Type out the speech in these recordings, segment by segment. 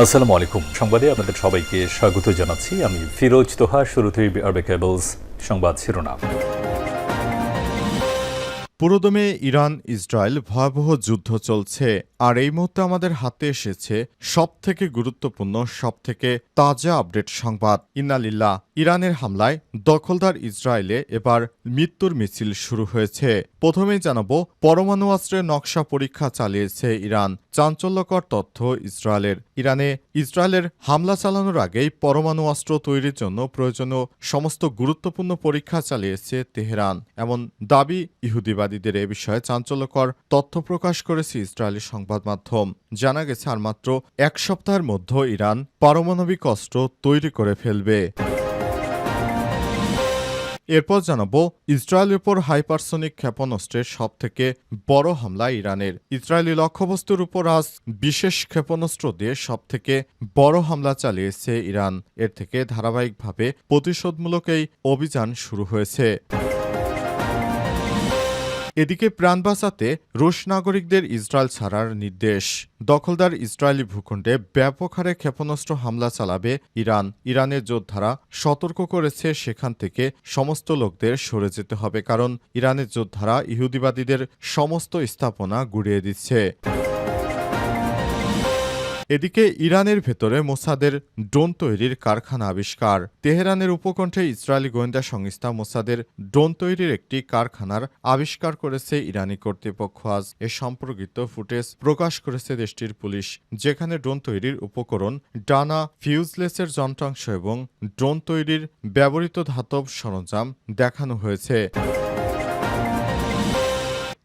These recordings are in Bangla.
আসসালামু আলাইকুম। সংবাদে আপনাদের সবাইকে স্বাগত জানাচ্ছি। আমি ফিরোজ তোহা শুরুতেই আরবে কেবলস সংবাদ শিরোনাম। পুরোদমে ইরান, ইসরায়েল ভয়াবহ যুদ্ধ চলছে। আর এই মুহূর্তে আমাদের হাতে এসেছে সবথেকে গুরুত্বপূর্ণ, সবথেকে তাজা আপডেট সংবাদ। ইন্নালিল্লাহ ইরানের হামলায় দখলদার ইসরায়েলে এবার মৃত্যুর মিছিল শুরু হয়েছে। প্রথমেই জানাব, পরমাণু অস্ত্রের নকশা পরীক্ষা চালিয়েছে ইরান। চাঞ্চল্যকর তথ্য ইসরায়েলের। ইরানে ইসরায়েলের হামলা চালানোর আগেই পরমাণু অস্ত্র তৈরির জন্য প্রয়োজনীয় সমস্ত গুরুত্বপূর্ণ পরীক্ষা চালিয়েছে তেহরান। এমন দাবি ইহুদিবাদীদের এ বিষয়ে চাঞ্চল্যকর তথ্য প্রকাশ করেছে ইসরায়েলি সংবাদ মাধ্যম। জানা গেছে আর মাত্র এক সপ্তাহের মধ্যে ইরান পারমাণবিক অস্ত্র তৈরি করে ফেলবে। এরপর জানাব, ইসরায়েলের উপর হাইপারসোনিক ক্ষেপণাস্ত্রের সবথেকে বড় হামলা ইরানের। ইসরায়েলি লক্ষ্যবস্তুর উপর আজ বিশেষ ক্ষেপণাস্ত্র দিয়ে সবথেকে বড় হামলা চালিয়েছে ইরান। এর থেকে ধারাবাহিকভাবে প্রতিশোধমূলক এই অভিযান শুরু হয়েছে। এদিকে প্রাণ বাঁচাতে রুশ নাগরিকদের ইসরায়েল ছাড়ার নির্দেশ। দখলদার ইসরায়েলি ভূখণ্ডে ব্যাপক হারে ক্ষেপণাস্ত্র হামলা চালাবে ইরান। ইরানের যোদ্ধারা সতর্ক করেছে সেখান থেকে সমস্ত লোকদের সরে যেতে হবে, কারণ ইরানের যোদ্ধারা ইহুদিবাদীদের সমস্ত স্থাপনা গুড়িয়ে দিচ্ছে। এদিকে ইরানের ভেতরে মোসাদের ড্রোন তৈরির কারখানা আবিষ্কার। তেহরানের উপকণ্ঠে ইসরায়েলি গোয়েন্দা সংস্থা মোসাদের ড্রোন তৈরির একটি কারখানার আবিষ্কার করেছে ইরানি কর্তৃপক্ষ। আজ এ সম্পর্কিত ফুটেজ প্রকাশ করেছে দেশটির পুলিশ, যেখানে ড্রোন তৈরির উপকরণ ডানা, ফিউজলেসের যন্ত্রাংশ এবং ড্রোন তৈরির ব্যবহৃত ধাতব সরঞ্জাম দেখানো হয়েছে।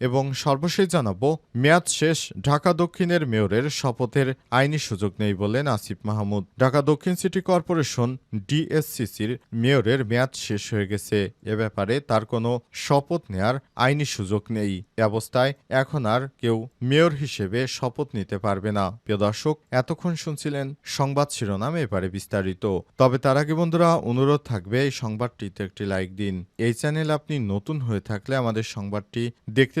এবং সর্বশেষ জানাব, মেয়াদ শেষ, ঢাকা দক্ষিণের মেয়রের শপথের আইনি সুযোগ নেই বলেন আসিফ মাহমুদ। ঢাকা দক্ষিণ সিটি কর্পোরেশন ডিএসসিসির মেয়রের মেয়াদ শেষ হয়ে গেছে। এ ব্যাপারে তার কোনো শপথ নেয়ার আইনি সুযোগ নেই। অবস্থায় এখন আর কেউ মেয়র হিসেবে শপথ নিতে পারবে না। প্রিয় দর্শক, এতক্ষণ শুনছিলেন সংবাদ শিরোনাম এবারে বিস্তারিত। তবে তার আগে বন্ধুরা, অনুরোধ থাকবে এই সংবাদটিতে একটি লাইক দিন। এই চ্যানেল আপনি নতুন হয়ে থাকলে আমাদের সংবাদটি দেখতে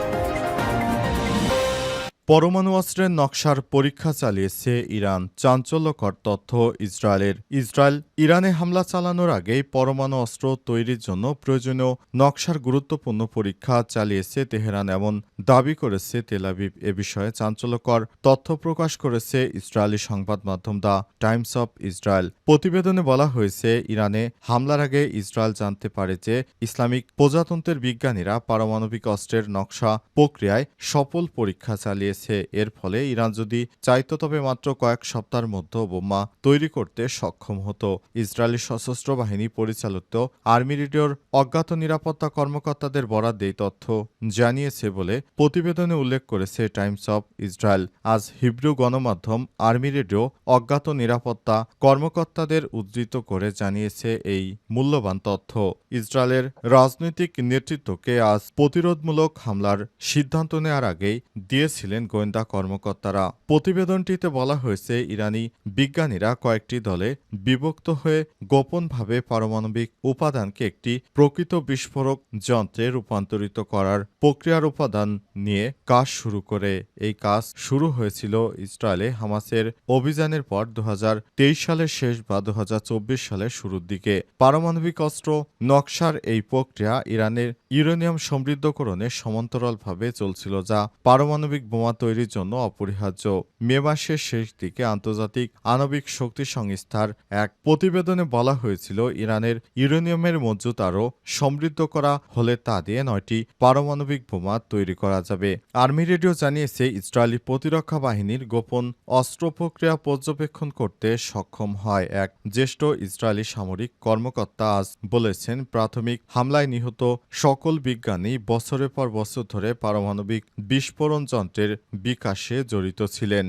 পরমাণু অস্ত্রের নকশার পরীক্ষা চালিয়েছে ইরান। চাঞ্চল্যকর তথ্য ইসরায়েলের। ইসরায়েল ইরানে হামলা চালানোর আগেই পরমাণু অস্ত্র তৈরির জন্য প্রয়োজনীয় নকশার গুরুত্বপূর্ণ পরীক্ষা চালিয়েছে তেহরান এমন দাবি করেছে তেলাবিব এ বিষয়ে চাঞ্চল্যকর তথ্য প্রকাশ করেছে ইসরায়েলি সংবাদ মাধ্যম দ্য টাইমস অব ইসরায়েল। প্রতিবেদনে বলা হয়েছে, ইরানে হামলার আগে ইসরায়েল জানতে পারে যে ইসলামিক প্রজাতন্ত্রের বিজ্ঞানীরা পারমাণবিক অস্ত্রের নকশা প্রক্রিয়ায় সফল পরীক্ষা চালিয়েছে এর ফলে ইরান যদি চাইতো তবে মাত্র কয়েক সপ্তাহের মধ্যে বোমা তৈরি করতে সক্ষম হতো। ইসরায়েলি সশস্ত্র বাহিনী পরিচালিত আর্মি রেডিওর অজ্ঞাত নিরাপত্তা কর্মকর্তাদের বরাদ এই তথ্য জানিয়েছে বলে প্রতিবেদনে উল্লেখ করেছে টাইমস অব ইসরায়েল। আজ হিব্রু গণমাধ্যম আর্মি রেডিও অজ্ঞাত নিরাপত্তা কর্মকর্তাদের উদ্ধৃত করে জানিয়েছে এই মূল্যবান তথ্য। ইসরায়েলের রাজনৈতিক নেতৃত্বকে আজ প্রতিরোধমূলক হামলার সিদ্ধান্ত নেওয়ার আগেই দিয়েছিলেন গোয়েন্দা কর্মকর্তারা। প্রতিবেদনটিতে বলা হয়েছে, ইরানি বিজ্ঞানীরা কয়েকটি দলে বিভক্ত হয়ে গোপনভাবে পারমাণবিক উপাদানকে একটি প্রকৃত বিস্ফোরক যন্ত্রে রূপান্তরিত করার প্রক্রিয়ার উপাদান নিয়ে কাজ শুরু করে। এই কাজ শুরু হয়েছিল ইসরায়েলে হামাসের অভিযানের পর দু হাজার তেইশ সালের শেষ বা দু হাজার চব্বিশ সালের শুরুর দিকে। পারমাণবিক অস্ত্র নকশার এই প্রক্রিয়া ইরানের ইউরেনিয়াম সমৃদ্ধকরণে সমান্তরালভাবে চলছিল, যা পারমাণবিক বোমা তৈরির জন্য অপরিহার্য। মে মাসের শেষ দিকে আন্তর্জাতিক আণবিক শক্তি সংস্থার এক প্রতিবেদনে বলা হয়েছিল, ইরানের ইউরেনিয়ামের মজুত আরও সমৃদ্ধ করা হলে তা দিয়ে নয়টি পারমাণবিক বোমা তৈরি করা যাবে। আর্মি রেডিও জানিয়েছে, ইসরায়েলি প্রতিরক্ষা বাহিনীর গোপন অস্ত্র প্রক্রিয়া পর্যবেক্ষণ করতে সক্ষম হয় এক জ্যেষ্ঠ ইসরায়েলি সামরিক কর্মকর্তা আজ বলেছেন, প্রাথমিক হামলায় নিহত সকল বিজ্ঞানী বছরের পর বছর ধরে পারমাণবিক বিস্ফোরণ যন্ত্রের বিকাশে জড়িত ছিলেন।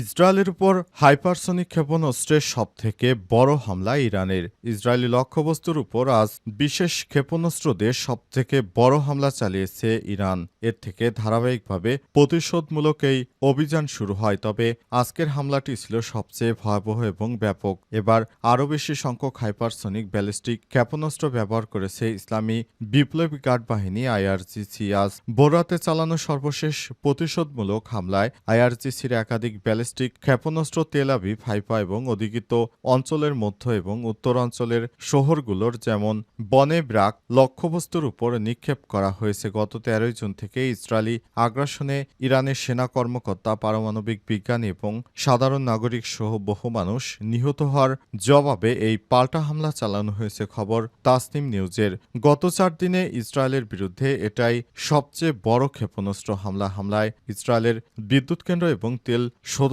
ইসরায়েলের উপর হাইপারসনিক ক্ষেপণাস্ত্রের সবথেকে বড় হামলা ইরানের। ইসরায়েলি লক্ষ্যবস্তুর উপর আজ বিশেষ ক্ষেপণাস্ত্র দিয়ে সবথেকে বড় হামলা চালিয়েছে ইরান। এর থেকে ধারাবাহিকভাবে প্রতিশোধমূলক এই অভিযান শুরু হয়, তবে আজকের হামলাটি ছিল সবচেয়ে ভয়াবহ এবং ব্যাপক। এবার আরও বেশি সংখ্যক হাইপারসনিক ব্যালিস্টিক ক্ষেপণাস্ত্র ব্যবহার করেছে ইসলামী বিপ্লবী গার্ড বাহিনী আইআরজিসি আজ বোরাতে চালানো সর্বশেষ প্রতিশোধমূলক হামলায় আইআরজিসির একাধিক ব্যালিস্টিক ক্ষেপণাস্ত্র তেল আবিব, হাইফা এবং অধিকৃত অঞ্চলের মধ্য এবং উত্তরাঞ্চলের শহরগুলোর যেমন বনে ব্রাক লক্ষ্যবস্তুর উপর নিক্ষেপ করা হয়েছে। গত তেরোই জুন থেকে ইসরায়েলি আগ্রাসনে ইরানের সেনা কর্মকর্তা, পারমাণবিক বিজ্ঞানী এবং সাধারণ নাগরিক সহ বহু মানুষ নিহত হওয়ার জবাবে এই পাল্টা হামলা চালানো হয়েছে খবর তাসনিম নিউজের। গত চার দিনে ইসরায়েলের বিরুদ্ধে এটাই সবচেয়ে বড় ক্ষেপণাস্ত্র হামলা। হামলায় ইসরায়েলের বিদ্যুৎ কেন্দ্র এবং তেল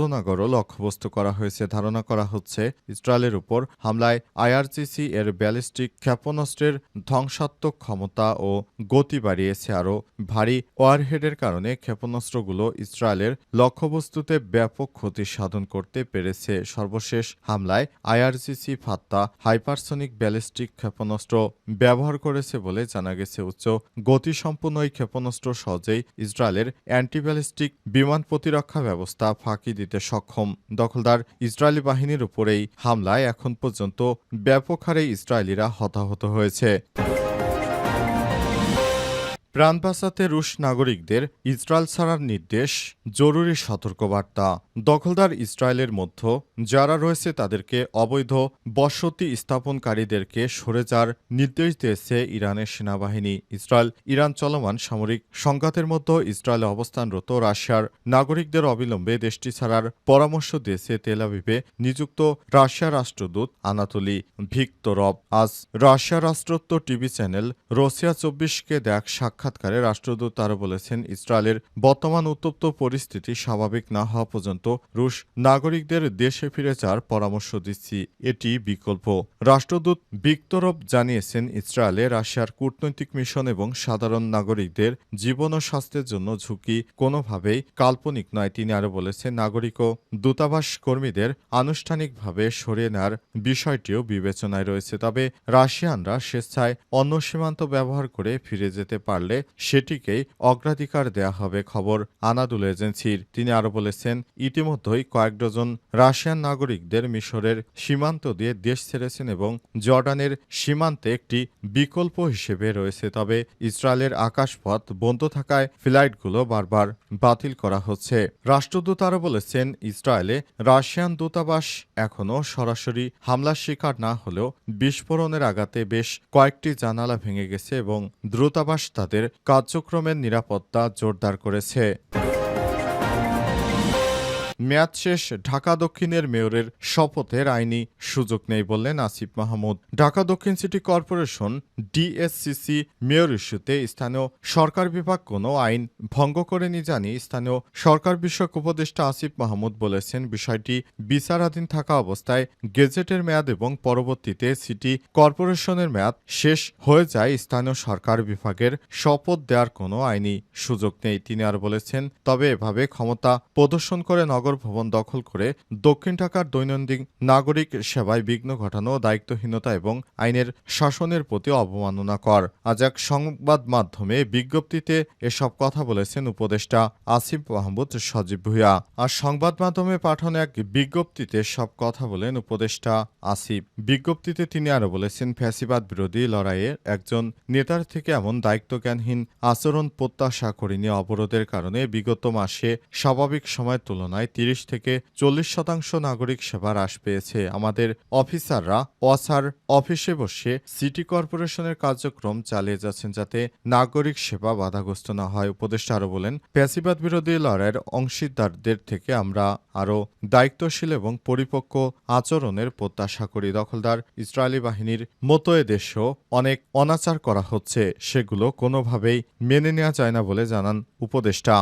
শোধনাগরও লক্ষ্যবস্তু করা হয়েছে। ধারণা করা হচ্ছে, ইসরায়েলের উপর হামলায় আইআরজিসি এর ব্যালিস্টিক ক্ষেপণাস্ত্রের ধ্বংসাত্মক ক্ষমতা ও গতি বাড়িয়েছে। আরও ভারী ওয়ারহেডের কারণে ক্ষেপণাস্ত্রগুলো ইসরায়েলের লক্ষ্যবস্তুতে ব্যাপক ক্ষতি সাধন করতে পেরেছে। সর্বশেষ হামলায় আইআরজিসি ফাত্তা হাইপারসনিক ব্যালিস্টিক ক্ষেপণাস্ত্র ব্যবহার করেছে বলে জানা গেছে। উচ্চ গতিসম্পন্ন এই ক্ষেপণাস্ত্র সহজেই ইসরায়েলের অ্যান্টিব্যালিস্টিক বিমান প্রতিরক্ষা ব্যবস্থা ফাঁকি দিতে সক্ষম। দখলদার ইসরায়েলি বাহিনীর উপরেই হামলায় এখন পর্যন্ত ব্যাপক হারে ইসরায়েলিরা হতাহত হয়েছে। প্রাণ বাঁচাতে রুশ নাগরিকদের ইসরায়েল ছাড়ার নির্দেশ, জরুরি সতর্কবার্তা। দখলদার ইসরায়েলের মধ্য যারা রয়েছে তাদেরকে অবৈধ বসতি স্থাপনকারীদেরকে সরে যাওয়ার নির্দেশ দিয়েছে ইরানের সেনাবাহিনী। ইসরায়েল, ইরান চলমান সামরিক সংঘাতের মধ্যে ইসরায়েলে অবস্থানরত রাশিয়ার নাগরিকদের অবিলম্বে দেশটি ছাড়ার পরামর্শ দিয়েছে তেলাভিভে নিযুক্ত রাশিয়া রাষ্ট্রদূত আনাতলি ভিক্তরভ। আজ রাশিয়া রাষ্ট্রত্ব টিভি চ্যানেল রোসিয়া চব্বিশকে দেখ সাক্ষাৎকারে রাষ্ট্রদূত আরও বলেছেন, ইসরায়েলের বর্তমান উত্তপ্ত পরিস্থিতি স্বাভাবিক না হওয়া পর্যন্ত রুশ নাগরিকদের দেশে ফিরে যাওয়ার পরামর্শ দিচ্ছি। এটি বিকল্প। রাষ্ট্রদূত বিক্তরভ জানিয়েছেন, ইসরায়েলে রাশিয়ার কূটনৈতিক মিশন এবং সাধারণ নাগরিকদের জীবন ও স্বাস্থ্যের জন্য ঝুঁকি কোনোভাবেই কাল্পনিক নয়। তিনি আরও বলেছেন, নাগরিক ও দূতাবাস কর্মীদের আনুষ্ঠানিকভাবে সরিয়ে নেওয়ার বিষয়টিও বিবেচনায় রয়েছে। তবে রাশিয়ানরা স্বেচ্ছায় অন্য সীমান্ত ব্যবহার করে ফিরে যেতে পারলে সেটিকেই অগ্রাধিকার দেয়া হবে খবর আনাদুল এজেন্সির। তিনি আরও বলেছেন, ইতিমধ্যেই কয়েক ডজন রাশিয়ান নাগরিকদের মিশরের সীমান্ত দিয়ে দেশ ছেড়েছেন এবং জর্ডানের সীমান্তে একটি বিকল্প হিসেবে রয়েছে। তবে ইসরায়েলের আকাশপথ বন্ধ থাকায় ফ্লাইটগুলো বারবার বাতিল করা হচ্ছে। রাষ্ট্রদূত আরও বলেছেন, ইসরায়েলে রাশিয়ান দূতাবাস এখনও সরাসরি হামলার শিকার না হলেও বিস্ফোরণের আঘাতে বেশ কয়েকটি জানালা ভেঙে গেছে এবং দূতাবাস তাদের কার্যক্রমের নিরাপত্তা জোরদার করেছে। মেয়াদ শেষ ঢাকা দক্ষিণের মেয়রের শপথের আইনি সুযোগ নেই বললেন আসিফ মাহমুদ। ঢাকা দক্ষিণ সিটি কর্পোরেশন ডিএসসিসি মেয়র ইস্যুতে স্থানীয় সরকার বিভাগ কোনো আইন ভঙ্গ করেনি জানিয়ে স্থানীয় সরকার বিষয়ক উপদেষ্টা আসিফ মাহমুদ বলেছেন বিষয়টি বিচারাধীন থাকা অবস্থায় গেজেটের মেয়াদ এবং পরবর্তীতে সিটি কর্পোরেশনের মেয়াদ শেষ হয়ে যায় স্থানীয় সরকার বিভাগের শপথ দেওয়ার কোনো আইনি সুযোগ নেই। তিনি আর বলেছেন, তবে এভাবে ক্ষমতা প্রদর্শন করে নগর ভবন দখল করে দক্ষিণ ঢাকার দৈনন্দিন নাগরিক সেবায় বিঘ্ন ঘটানো দায়িত্বহীনতা এবং আইনের শাসনের প্রতি অবমাননা কর আজ এক সংবাদ মাধ্যমে বিজ্ঞপ্তিতে এসব কথা বলেছেন উপদেষ্টা আসিফ মাহমুদ সজীব ভুইয়া। আর সংবাদ মাধ্যমে পাঠানো এক বিজ্ঞপ্তিতে সব কথা বলেন উপদেষ্টা আসিফ। বিজ্ঞপ্তিতে তিনি আরও বলেছেন, ফ্যাসিবাদ বিরোধী লড়াইয়ে একজন নেতার থেকে এমন দায়িত্বজ্ঞানহীন আচরণ প্রত্যাশা করিনি। অবরোধের কারণে বিগত মাসে স্বাভাবিক সময়ের তুলনায় তিরিশ থেকে চল্লিশ শতাংশ নাগরিক সেবা হ্রাস পেয়েছে। আমাদের অফিসাররা ওয়াসার অফিসে বসে সিটি কর্পোরেশনের কার্যক্রম চালিয়ে যাচ্ছেন যাতে নাগরিক সেবা বাধাগ্রস্ত না হয়। উপদেষ্টা আরও বলেন, ফ্যাসিবাদ বিরোধী লড়াইয়ের অংশীদারদের থেকে আমরা আরও দায়িত্বশীল এবং পরিপক্ক আচরণের প্রত্যাশা করি। দখলদার ইসরায়েলি বাহিনীর মতো এদেশেও অনেক অনাচার করা হচ্ছে। সেগুলো কোনোভাবেই মেনে নেওয়া যায় না বলে জানান উপদেষ্টা।